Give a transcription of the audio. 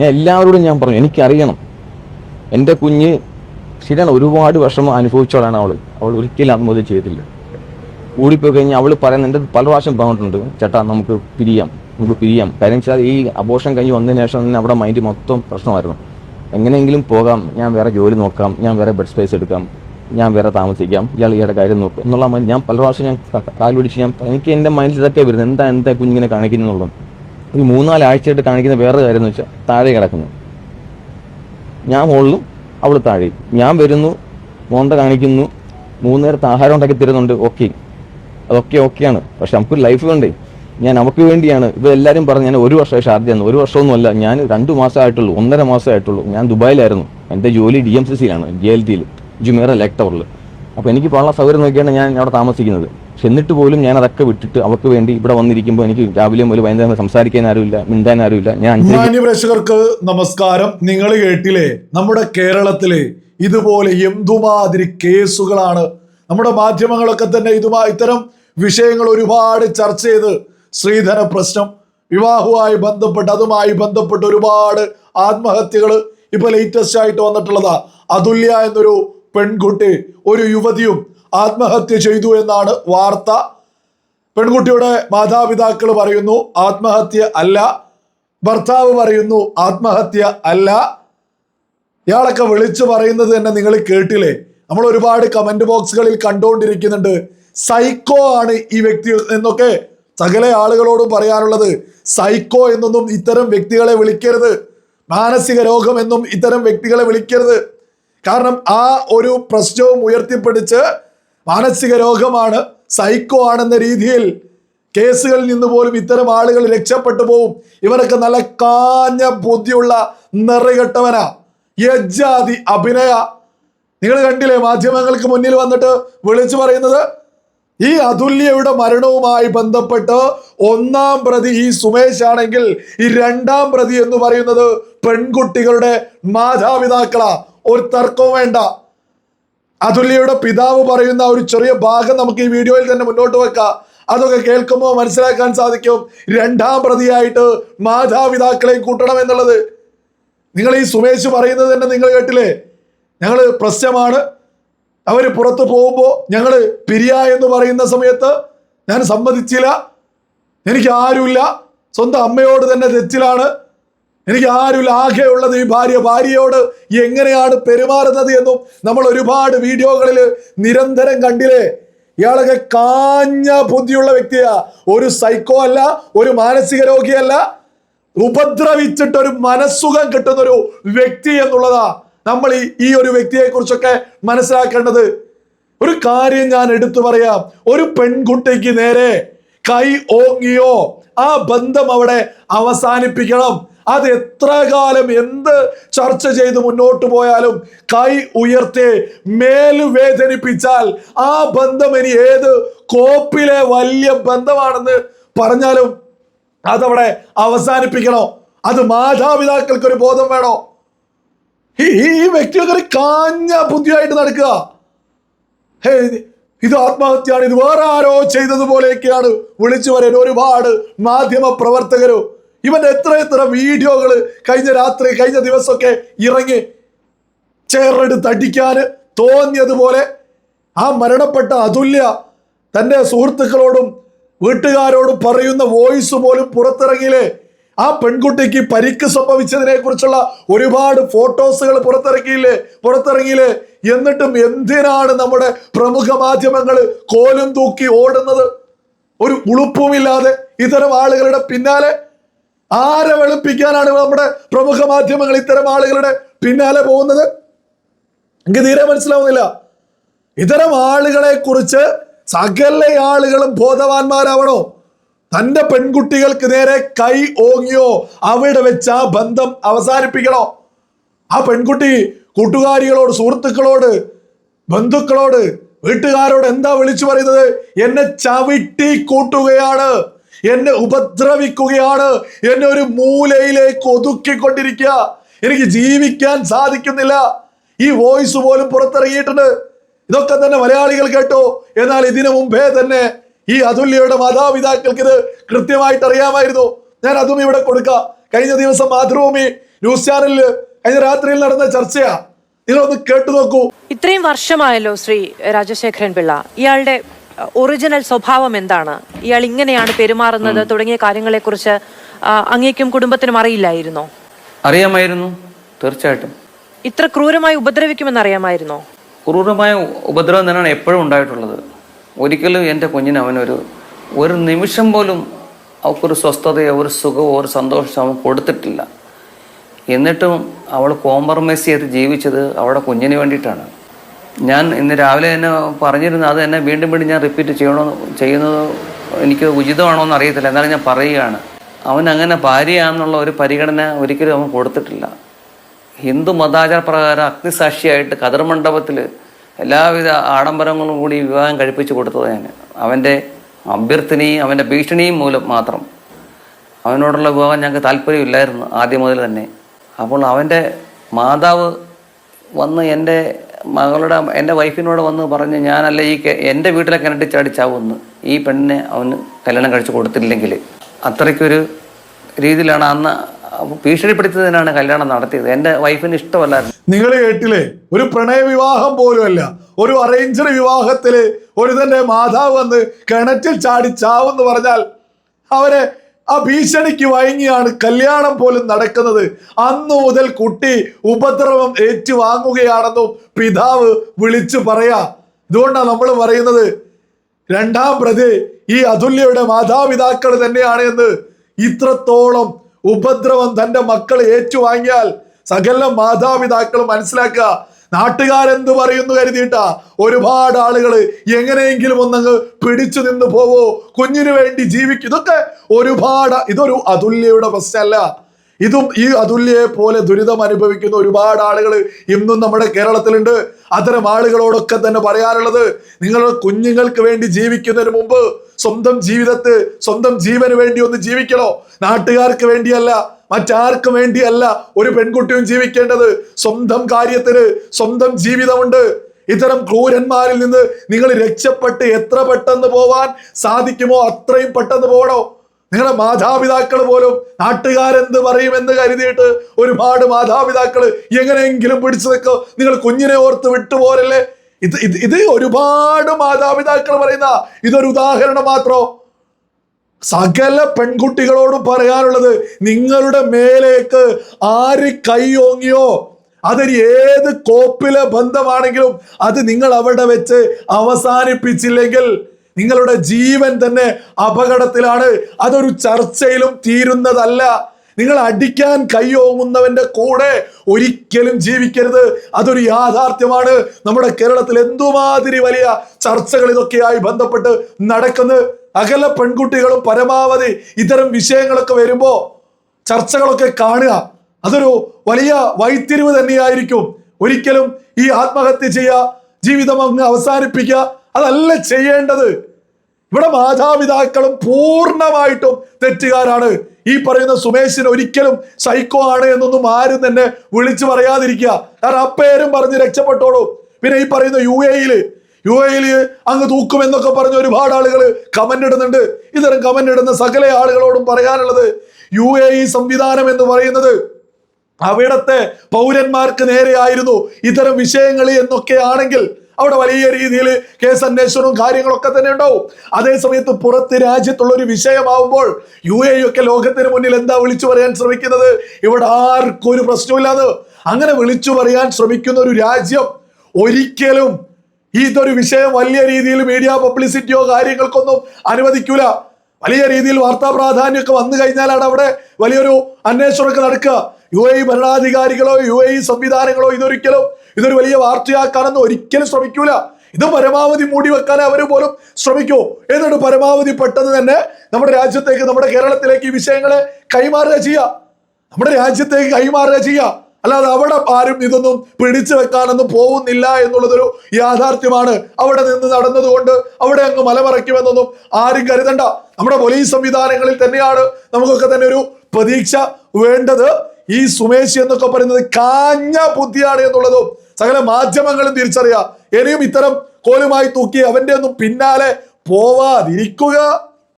ഞാൻ എല്ലാവരോടും ഞാൻ പറഞ്ഞു എനിക്കറിയണം. എന്റെ കുഞ്ഞ് ശരിയാണ് ഒരുപാട് വിഷമം അനുഭവിച്ചോളാണ് അവൾ അവൾ ഒരിക്കലും ആത്മഹത്യ ചെയ്തില്ല കൂടിപ്പോയി കഴിഞ്ഞാൽ പറയുന്നത് എന്റെ പല പ്രാവശ്യം പറഞ്ഞിട്ടുണ്ട് ചേട്ടാ നമുക്ക് പിരിയാം നമുക്ക് പിരിയാം. കാര്യം വെച്ചാൽ ഈ അബോഷം കഴിഞ്ഞ് വന്നതിന് ശേഷം തന്നെ അവിടെ മൈൻഡ് മൊത്തം പ്രശ്നമായിരുന്നു. എങ്ങനെയെങ്കിലും പോകാം ഞാൻ വേറെ ജോലി നോക്കാം ഞാൻ വേറെ ബെഡ് സ്പേസ് എടുക്കാം ഞാൻ വേറെ താമസിക്കാം ഇയാൾ ഇയാളുടെ കാര്യം നോക്കും എന്നുള്ള മൈൻഡ് ഞാൻ പല പ്രാവശ്യം ഞാൻ കാൽ പിടിച്ച് ഞാൻ എനിക്ക് എന്റെ മൈൻഡിൽ ഇതൊക്കെ വരുന്നത് എന്താ എന്താ കുഞ്ഞിങ്ങനെ കാണിക്കുന്നുള്ളത്? ഈ മൂന്നാൽ ആഴ്ചയായിട്ട് കാണിക്കുന്ന വേറൊരു കാര്യം എന്ന് വെച്ചാൽ താഴെ കിടക്കുന്നു. ഞാൻ മുകളിലും അവൾ താഴെ ഞാൻ വരുന്നു മോന്ത കാണിക്കുന്നു മൂന്ന് നേരത്തെ ആഹാരം ഉണ്ടാക്കി തരുന്നുണ്ട് ഓക്കെ. അതൊക്കെ ഓക്കെയാണ്. പക്ഷെ നമുക്കൊരു ലൈഫ് വേണ്ടേ? ഞാൻ നമുക്ക് വേണ്ടിയാണ്. ഇപ്പോൾ എല്ലാവരും പറഞ്ഞു ഞാൻ ഒരു വർഷമായി ഷാർജ എന്ന്. ഒരു വർഷമൊന്നുമല്ല ഞാൻ രണ്ട് മാസമായിട്ടുള്ളൂ ഒന്നര മാസമായിട്ടുള്ളൂ. ഞാൻ ദുബായിലായിരുന്നു. എന്റെ ജോലി ഡി എം സി സിയിലാണ് ജെ എൽ ടിയിൽ ജുമേറ ലെക് ടവറിൽ അപ്പോൾ എനിക്ക് ഉള്ള സൗകര്യം നോക്കിയാണ് ഞാൻ അവിടെ താമസിക്കുന്നത്. പക്ഷെ എന്നിട്ട് പോലും ഞാൻ അതൊക്കെ വിട്ടിട്ട് അവർക്ക് വേണ്ടി ഇവിടെ വന്നിരിക്കുമ്പോൾ എനിക്ക് രാവിലെ മുതൽ വൈകുന്നേരം സംസാരിക്കാൻ ആരുമില്ല മിണ്ടാൻ ആരുമില്ല. ഞാൻ പ്രേക്ഷകർക്ക് നമസ്കാരം. നിങ്ങൾ കേട്ടില്ലേ നമ്മുടെ കേരളത്തിലെ ഇതുപോലെ എന്തുമാതിരി കേസുകളാണ്. നമ്മുടെ മാധ്യമങ്ങളൊക്കെ തന്നെ ഇതുമാ ഇത്തരം വിഷയങ്ങൾ ഒരുപാട് ചർച്ച ചെയ്ത് ശ്രീധര പ്രശ്നം വിവാഹവുമായി ബന്ധപ്പെട്ട് അതുമായി ബന്ധപ്പെട്ട് ഒരുപാട് ആത്മഹത്യകൾ ഇപ്പൊ ലേറ്റസ്റ്റ് ആയിട്ട് വന്നിട്ടുള്ളതാ. അതുല്യ എന്നൊരു പെൺകുട്ടി ഒരു യുവതിയും ആത്മഹത്യ ചെയ്തു എന്നാണ് വാർത്ത. പെൺകുട്ടിയുടെ മാതാപിതാക്കൾ പറയുന്നു ആത്മഹത്യ അല്ല. ഭർത്താവ് പറയുന്നു ആത്മഹത്യ അല്ല. ഇയാളൊക്കെ വിളിച്ചു പറയുന്നത് തന്നെ നിങ്ങൾ കേട്ടില്ലേ? നമ്മൾ ഒരുപാട് കമന്റ് ബോക്സുകളിൽ കണ്ടുകൊണ്ടിരിക്കുന്നുണ്ട്. സൈക്കോ ആണ് ഈ വ്യക്തി എന്നൊക്കെ സകല ആളുകളോടും പറയാനുള്ളത്. സൈക്കോ എന്നൊന്നും ഇത്തരം വ്യക്തികളെ വിളിക്കരുത്. മാനസിക രോഗം എന്നും ഇത്തരം വ്യക്തികളെ വിളിക്കരുത്. കാരണം ആ ഒരു പ്രശ്നവും ഉയർത്തിപ്പിടിച്ച് മാനസിക രോഗമാണ് സൈക്കോ ആണെന്ന രീതിയിൽ കേസുകളിൽ നിന്ന് പോലും ഇത്തരം ആളുകൾ രക്ഷപ്പെട്ടു പോവും. ഇവരൊക്കെ നല്ല കാഞ്ഞ ബുദ്ധിയുള്ള നിറകെട്ടവനാ. യജാതി അഭിനയ. നിങ്ങൾ കണ്ടില്ലേ മാധ്യമങ്ങൾക്ക് മുന്നിൽ വന്നിട്ട് വിളിച്ചു പറയുന്നത്? ഈ അതുല്യയുടെ മരണവുമായി ബന്ധപ്പെട്ട് ഒന്നാം പ്രതി ഈ സുമേഷ് ആണെങ്കിൽ ഈ രണ്ടാം പ്രതി എന്ന് പറയുന്നത് പെൺകുട്ടികളുടെ മാതാപിതാക്കളാ. ഒരു തർക്കവും വേണ്ട. അതുല്യയുടെ പിതാവ് പറയുന്ന ഒരു ചെറിയ ഭാഗം നമുക്ക് ഈ വീഡിയോയിൽ തന്നെ മുന്നോട്ട് വെക്കാം. അതൊക്കെ കേൾക്കുമ്പോൾ മനസ്സിലാക്കാൻ സാധിക്കും. രണ്ടാം പ്രതിയായിട്ട് മാതാപിതാക്കളെയും കൂട്ടണം എന്നുള്ളത്. നിങ്ങൾ ഈ സുമേഷ് പറയുന്നത് തന്നെ നിങ്ങൾ കേട്ടില്ലേ? ഞങ്ങൾ പ്രശ്നമാണ്. അവർ പുറത്തു പോകുമ്പോൾ ഞങ്ങൾ പിരിയ എന്ന് പറയുന്ന സമയത്ത് ഞാൻ സമ്മതിച്ചില്ല. എനിക്ക് ആരുമില്ല. സ്വന്തം അമ്മയോട് തന്നെ തെറ്റിലാണ്. എനിക്ക് ആരുമില്ല. ആകെയുള്ളത് ഈ ഭാര്യ ഭാര്യയോട് എങ്ങനെയാണ് പെരുമാറുന്നത് എന്നും നമ്മൾ ഒരുപാട് വീഡിയോകളിൽ നിരന്തരം കണ്ടില്ലേ? ഇയാളൊക്കെ കാഞ്ഞ ബുദ്ധിയുള്ള വ്യക്തിയാ. ഒരു സൈക്കോ അല്ല ഒരു മാനസിക രോഗിയല്ല. ഉപദ്രവിച്ചിട്ട് ഒരു മനസ്സുഖം കിട്ടുന്ന ഒരു വ്യക്തി എന്നുള്ളതാ നമ്മൾ ഈ ഈ ഒരു വ്യക്തിയെ കുറിച്ചൊക്കെ മനസ്സിലാക്കേണ്ടത്. ഒരു കാര്യം ഞാൻ എടുത്തു പറയാം. ഒരു പെൺകുട്ടിക്ക് നേരെ കൈ ഓങ്ങിയോ ആ ബന്ധം അവിടെ അവസാനിപ്പിക്കണം. അത് എത്ര കാലം എന്ത് ചർച്ച ചെയ്ത് മുന്നോട്ട് പോയാലും കൈ ഉയർത്തി മേൽ വേദനിപ്പിച്ചാൽ ആ ബന്ധം ഇനി ഏത് കോപ്പിലെ വലിയ ബന്ധമാണെന്ന് പറഞ്ഞാലും അതവിടെ അവസാനിപ്പിക്കണോ? അത് മാതാപിതാക്കൾക്ക് ഒരു ബോധം വേണോ? ഈ വ്യക്തിയൊക്കെ കാഞ്ഞ ബുദ്ധിയായിട്ട് നടക്കുക. ഹേ ഇത് ആത്മഹത്യയാണ്. ഇത് വേറെ ആരോ ചെയ്തതുപോലെയൊക്കെയാണ് വിളിച്ചു വരാൻ ഒരുപാട് മാധ്യമ പ്രവർത്തകരും ഇവന്റെ എത്ര എത്ര വീഡിയോകൾ കഴിഞ്ഞ രാത്രി കഴിഞ്ഞ ദിവസമൊക്കെ ഇറങ്ങി ചേറെടുത്ത് അടിക്കാൻ തോന്നിയതുപോലെ ആ മരണപ്പെട്ട അതുല്യ തന്റെ സുഹൃത്തുക്കളോടും വീട്ടുകാരോടും പറയുന്ന വോയിസ് പോലും പുറത്തിറങ്ങിയില്ലേ? ആ പെൺകുട്ടിക്ക് പരിക്ക് സംഭവിച്ചതിനെ കുറിച്ചുള്ള ഒരുപാട് ഫോട്ടോസുകൾ പുറത്തിറക്കിയില്ലേ പുറത്തിറങ്ങിയില്ലേ? എന്നിട്ടും എന്തിനാണ് നമ്മുടെ പ്രമുഖ മാധ്യമങ്ങൾ കോലും തൂക്കി ഓടുന്നത്? ഒരു ഉളുപ്പുമില്ലാതെ ഇത്തരം ആളുകളുടെ പിന്നാലെ ആരെ വെളുപ്പിക്കാനാണ് നമ്മുടെ പ്രമുഖ മാധ്യമങ്ങൾ ഇത്തരം ആളുകളുടെ പിന്നാലെ പോകുന്നത്? എനിക്ക് തീരെ മനസ്സിലാവുന്നില്ല. ഇത്തരം ആളുകളെ കുറിച്ച് സകല ആളുകളും ബോധവാന്മാരാവണോ? തന്റെ പെൺകുട്ടികൾക്ക് നേരെ കൈ ഓങ്ങിയോ അവിടെ വെച്ച് ആ ബന്ധം അവസാനിപ്പിക്കണോ? ആ പെൺകുട്ടി കൂട്ടുകാരികളോട് സുഹൃത്തുക്കളോട് ബന്ധുക്കളോട് വീട്ടുകാരോട് എന്താ വിളിച്ചു പറയുന്നത്? എന്നെ ചവിട്ടി കൂട്ടുകയാണ്. എന്നെ ഉപദ്രവിക്കുകയാണ്. എന്നെ ഒരു മൂലയിലേക്ക് ഒതുക്കിക്കൊണ്ടിരിക്കുക. എനിക്ക് ജീവിക്കാൻ സാധിക്കുന്നില്ല. ഈ വോയിസ് പോലും പുറത്തിറങ്ങിയിട്ടുണ്ട്. ഇതൊക്കെ തന്നെ മലയാളികൾ കേട്ടോ. എന്നാൽ ഇതിനു മുമ്പേ തന്നെ ഈ അതുല്യയുടെ മാതാപിതാക്കൾക്ക് ഇത് കൃത്യമായിട്ട് അറിയാമായിരുന്നു. ഞാൻ അതും ഇവിടെ കൊടുക്കാം. കഴിഞ്ഞ ദിവസം മാതൃഭൂമി ന്യൂസ് ചാനലിൽ കഴിഞ്ഞ രാത്രിയിൽ നടന്ന ചർച്ചയാ. നിങ്ങളൊന്ന് കേട്ടു നോക്കൂ. ഇത്രയും വർഷമായല്ലോ ശ്രീ രാജശേഖരൻ പിള്ള. ഇയാളുടെ ഒറിജിനൽ സ്വഭാവം എന്താണ്? ഇയാൾ ഇങ്ങനെയാണ് പെരുമാറുന്നത് തുടങ്ങിയ കാര്യങ്ങളെ കുറിച്ച് അങ്ങേക്കും കുടുംബത്തിനും അറിയില്ലായിരുന്നോ? അറിയാമായിരുന്നു തീർച്ചയായിട്ടും. ഇത്ര ക്രൂരമായി ഉപദ്രവിക്കുമെന്ന് അറിയാമായിരുന്നോ? ക്രൂരമായ ഉപദ്രവം തന്നെയാണ് എപ്പോഴും ഉണ്ടായിട്ടുള്ളത്. ഒരിക്കലും എന്റെ കുഞ്ഞിന് അവനൊരു ഒരു നിമിഷം പോലും അവൾക്കൊരു സ്വസ്ഥതയോ ഒരു സുഖമോ ഒരു സന്തോഷമോ അവൻ കൊടുത്തിട്ടില്ല. എന്നിട്ടും അവൾ കോംപ്രമൈസ് ചെയ്ത് ജീവിച്ചത് അവളുടെ കുഞ്ഞിന് വേണ്ടിയിട്ടാണ്. ഞാൻ ഇന്ന് രാവിലെ തന്നെ പറഞ്ഞിരുന്നു അത് തന്നെ വീണ്ടും വീണ്ടും ഞാൻ റിപ്പീറ്റ് ചെയ്യണോ ചെയ്യുന്നത് എനിക്ക് ഉചിതമാണോ എന്ന് അറിയത്തില്ല. എന്നാലും ഞാൻ പറയുകയാണ് അവൻ അങ്ങനെ ഭാര്യയാണെന്നുള്ള ഒരു പരിഗണന ഒരിക്കലും അവൻ കൊടുത്തിട്ടില്ല. ഹിന്ദു മതാചാര പ്രകാരം അഗ്നിസാക്ഷിയായിട്ട് കതിർ മണ്ഡപത്തിൽ എല്ലാവിധ ആഡംബരങ്ങളും കൂടി വിവാഹം കഴിപ്പിച്ച് കൊടുത്തത് ഞാൻ. അവന്റെ അഭ്യർത്ഥനയും അവന്റെ ഭീഷണിയും മൂലം മാത്രം. അവനോടുള്ള വിവാഹം ഞങ്ങൾക്ക് താല്പര്യമില്ലായിരുന്നു ആദ്യം മുതൽ തന്നെ. അപ്പോൾ അവന്റെ മാതാവ് വന്ന് എന്റെ മകളുടെ എന്റെ വൈഫിനോട് വന്ന് പറഞ്ഞ് ഞാനല്ല ഈ എന്റെ വീട്ടിലെ കിണറ്റി ചാടി ചാവുമെന്ന് ഈ പെണ്ണിനെ അവന് കല്യാണം കഴിച്ചു കൊടുത്തില്ലെങ്കിൽ. അത്രയ്ക്കൊരു രീതിയിലാണ് അന്ന് ഭീഷണിപ്പെടുത്തിയതിനാണ് കല്യാണം നടത്തിയത്. എന്റെ വൈഫിന് ഇഷ്ടമല്ലായിരുന്നു. നിങ്ങൾ കേട്ടില്ലേ? ഒരു പ്രണയ വിവാഹം പോലുമല്ല. ഒരു അറേഞ്ച്ഡ് വിവാഹത്തിൽ ഒരു തന്റെ മാതാവ് വന്ന് കിണറ്റിൽ ചാടി ചാവെന്ന് പറഞ്ഞാൽ അവരെ ആ ഭീഷണിക്ക് വഴങ്ങിയാണ് കല്യാണം പോലും നടക്കുന്നത്. അന്നു മുതൽ കുട്ടി ഉപദ്രവം ഏറ്റുവാങ്ങുകയാണെന്നും പിതാവ് വിളിച്ചു പറയാ. ഇതുകൊണ്ടാണ് നമ്മൾ പറയുന്നത് രണ്ടാം പ്രതി ഈ അതുല്യയുടെ മാതാപിതാക്കൾ തന്നെയാണ് എന്ന്. ഇത്രത്തോളം ഉപദ്രവം തന്റെ മക്കൾ ഏറ്റുവാങ്ങിയാൽ സകല മാതാപിതാക്കൾ മനസ്സിലാക്കുക. നാട്ടുകാരെന്ത് പറയുന്നു കരുതിയിട്ടാ? ഒരുപാട് ആളുകൾ എങ്ങനെയെങ്കിലും ഒന്നങ്ങ് പിടിച്ചു നിന്ന് പോവോ? കുഞ്ഞിനു വേണ്ടി ജീവിക്കും. ഇതൊക്കെ ഒരുപാട് ഇതൊരു അതുല്യയുടെ പ്രശ്നമല്ല. ഇതും ഈ അതുല്യയെ പോലെ ദുരിതം അനുഭവിക്കുന്ന ഒരുപാട് ആളുകൾ ഇന്നും നമ്മുടെ കേരളത്തിലുണ്ട്. അത്തരം ആളുകളോടൊക്കെ തന്നെ പറയാറുള്ളത് നിങ്ങൾ കുഞ്ഞുങ്ങൾക്ക് വേണ്ടി ജീവിക്കുന്നതിന് മുമ്പ് സ്വന്തം ജീവിതത്തെ സ്വന്തം ജീവന് വേണ്ടി ഒന്ന് ജീവിക്കണോ? നാട്ടുകാർക്ക് വേണ്ടിയല്ല. മറ്റാർക്കും വേണ്ടിയല്ല ഒരു പെൺകുട്ടിയും ജീവിക്കേണ്ടത്. സ്വന്തം കാര്യത്തിന് സ്വന്തം ജീവിതമുണ്ട്. ഇത്തരം ക്രൂരന്മാരിൽ നിന്ന് നിങ്ങൾ രക്ഷപ്പെട്ട് എത്ര പെട്ടെന്ന് പോവാൻ സാധിക്കുമോ അത്രയും പെട്ടെന്ന് പോകണോ? നിങ്ങളുടെ മാതാപിതാക്കൾ പോലും നാട്ടുകാരെന്ത് പറയുമെന്ന് കരുതിയിട്ട് ഒരുപാട് മാതാപിതാക്കൾ എങ്ങനെയെങ്കിലും പിടിച്ചു നിൽക്കോ? നിങ്ങൾ കുഞ്ഞിനെ ഓർത്ത് വിട്ടുപോരല്ലേ? ഇത് ഇത് ഇത് ഒരുപാട് മാതാപിതാക്കൾ പറയുന്ന ഇതൊരു ഉദാഹരണം മാത്രോ. സകല പെൺകുട്ടികളോട് പറയാനുള്ളത് നിങ്ങളുടെ മേലേക്ക് ആര് കൈയോങ്ങിയോ അതൊരു ഏത് കോപ്പിലെ ബന്ധമാണെങ്കിലും അത് നിങ്ങൾ അവിടെ വെച്ച് അവസാനിപ്പിച്ചില്ലെങ്കിൽ നിങ്ങളുടെ ജീവൻ തന്നെ അപകടത്തിലാണ്. അതൊരു ചർച്ചയിലും തീരുന്നതല്ല. നിങ്ങൾ അടിക്കാൻ കൈയോങ്ങുന്നവന്റെ കൂടെ ഒരിക്കലും ജീവിക്കരുത്. അതൊരു യാഥാർത്ഥ്യമാണ്. നമ്മുടെ കേരളത്തിൽ എന്തുമാതിരി വലിയ ചർച്ചകൾ ഇതൊക്കെയായി ബന്ധപ്പെട്ട് നടക്കുന്നത് അകല പെൺകുട്ടികളും പരമാവധി ഇത്തരം വിഷയങ്ങളൊക്കെ വരുമ്പോ ചർച്ചകളൊക്കെ കാണുക. അതൊരു വലിയ വൈത്തിരിവ് തന്നെയായിരിക്കും. ഒരിക്കലും ഈ ആത്മഹത്യ ചെയ്യുക ജീവിതം അങ്ങ് അവസാനിപ്പിക്കുക അതല്ല ചെയ്യേണ്ടത്. ഇവിടെ മാതാപിതാക്കളും പൂർണമായിട്ടും തെറ്റുകാരാണ്. ഈ പറയുന്ന സുമേഷിന് ഒരിക്കലും സൈക്കോ ആണ് എന്നൊന്നും ആരും തന്നെ വിളിച്ചു പറയാതിരിക്കുക. കാരണം അപ്പേരും പറഞ്ഞ് രക്ഷപ്പെട്ടോളൂ. പിന്നെ ഈ പറയുന്ന യു എയിൽ യു എയിൽ അങ്ങ് തൂക്കുമെന്നൊക്കെ പറഞ്ഞ് ഒരുപാട് ആളുകൾ കമന്റ് ഇടുന്നുണ്ട്. ഇത്തരം കമന്റ് ഇടുന്ന സകല ആളുകളോടും പറയാനുള്ളത് യു എ ഇ സംവിധാനം എന്ന് പറയുന്നത് അവിടത്തെ പൗരന്മാർക്ക് നേരെയായിരുന്നു ഇത്തരം വിഷയങ്ങൾ എന്നൊക്കെ ആണെങ്കിൽ അവിടെ വലിയ രീതിയിൽ കേസ് അന്വേഷണവും കാര്യങ്ങളൊക്കെ തന്നെ ഉണ്ടാവും. അതേസമയത്ത് പുറത്ത് രാജ്യത്തുള്ള ഒരു വിഷയമാവുമ്പോൾ യു എ ഒക്കെ ലോകത്തിന് മുന്നിൽ എന്താ വിളിച്ചു പറയാൻ ശ്രമിക്കുന്നത്? ഇവിടെ ആർക്കും ഒരു പ്രശ്നമില്ലാതെ അങ്ങനെ വിളിച്ചു പറയാൻ ശ്രമിക്കുന്ന ഒരു രാജ്യം ഒരിക്കലും ഇതൊരു വിഷയം വലിയ രീതിയിൽ മീഡിയ പബ്ലിസിറ്റിയോ കാര്യങ്ങൾക്കൊന്നും അനുവദിക്കൂല. വലിയ രീതിയിൽ വാർത്താ പ്രാധാന്യമൊക്കെ വന്നു കഴിഞ്ഞാലാണ് അവിടെ വലിയൊരു അന്വേഷണമൊക്കെ നടക്കുക. യു എ ഭരണാധികാരികളോ യു എ സംവിധാനങ്ങളോ ഇതൊരിക്കലും ഇതൊരു വലിയ വാർത്തയാക്കാനൊന്നും ഒരിക്കലും ശ്രമിക്കൂല. ഇത് പരമാവധി മൂടി വെക്കാൻ അവർ പോലും ശ്രമിക്കൂ. എന്നിട്ട് പരമാവധി പെട്ടെന്ന് തന്നെ നമ്മുടെ രാജ്യത്തേക്ക് നമ്മുടെ കേരളത്തിലേക്ക് ഈ വിഷയങ്ങളെ കൈമാറുക ചെയ്യുക. നമ്മുടെ രാജ്യത്തേക്ക് കൈമാറുക ചെയ്യുക. അല്ലാതെ അവിടെ ആരും ഇതൊന്നും പിടിച്ചു വെക്കാനൊന്നും പോകുന്നില്ല എന്നുള്ളതൊരു യാഥാർത്ഥ്യമാണ്. അവിടെ നിന്ന് നടന്നതുകൊണ്ട് അവിടെ അങ്ങ് മലമറയ്ക്കുമെന്നൊന്നും ആരും കരുതണ്ട. നമ്മുടെ പോലീസ് സംവിധാനങ്ങളിൽ തന്നെയാണ് നമുക്കൊക്കെ തന്നെ ഒരു പ്രതീക്ഷ വേണ്ടത്. ഈ സുമേഷ് എന്നൊക്കെ പറയുന്നത് കാഞ്ഞ ബുദ്ധിയാണ് എന്നുള്ളതും സകല മാധ്യമങ്ങളും തിരിച്ചറിയാം. ഇനിയും ഇത്തരം കോലുമായി തൂക്കി അവന്റെ ഒന്നും പിന്നാലെ പോവാതിരിക്കുക.